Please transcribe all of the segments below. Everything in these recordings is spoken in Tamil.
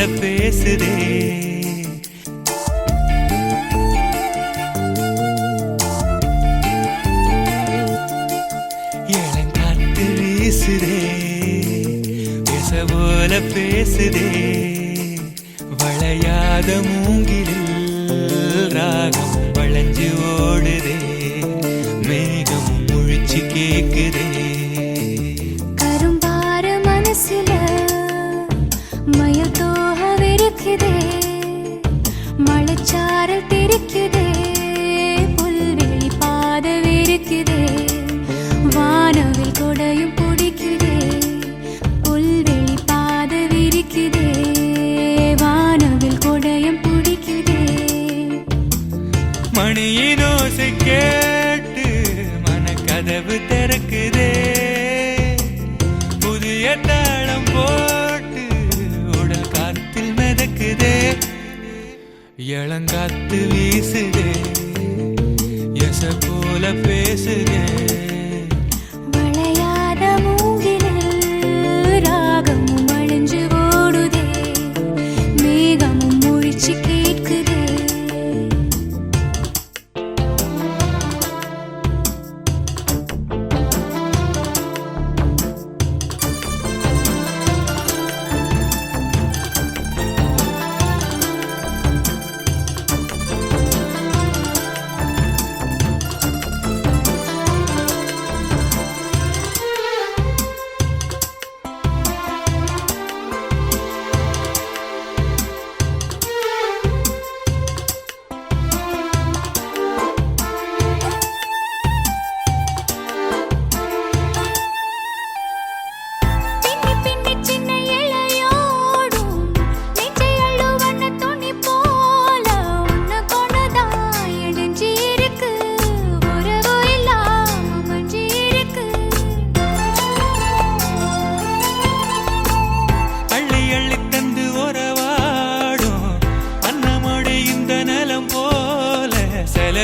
உன்கிட்ட பேசுறேன் பேசுதே பேச போல பேசுதே. வளையாத மூங்கிலில் ராகம் வளைஞ்ச மழைச்சாரல் தெரிக்குதே புல்வெளி பாத விரிக்குதே வானவில் கொடையும் பிடிக்குதே புல்வெளி பாத விரிக்குதே வானவில் கொடையும் பிடிக்குதே. மணியின் ஓசை கேட்டு மனக்கதவு திறக்குதே புதிய தாளம் போ இளங்காத்து வீசுதே எச போல பேசுதே.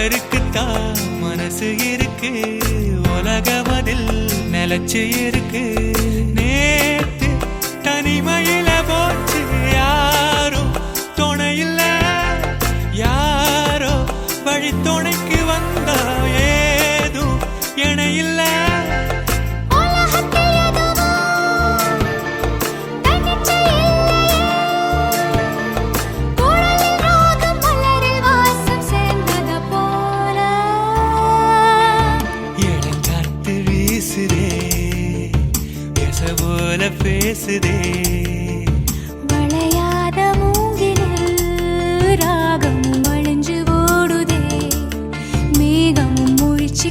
சிலருக்குத்தான் மனசு இருக்கு. உலகமதில் நிலச்சு இருக்கு. நேத்து தனிமையில போச்சு. யாரும் துணையில்ல. யாரோ வழி துணை என்ன பேசுதே. வளையாத மூங்கிலில் ராகமும் அழிஞ்சு ஓடுதே. மேகம் முழிச்சு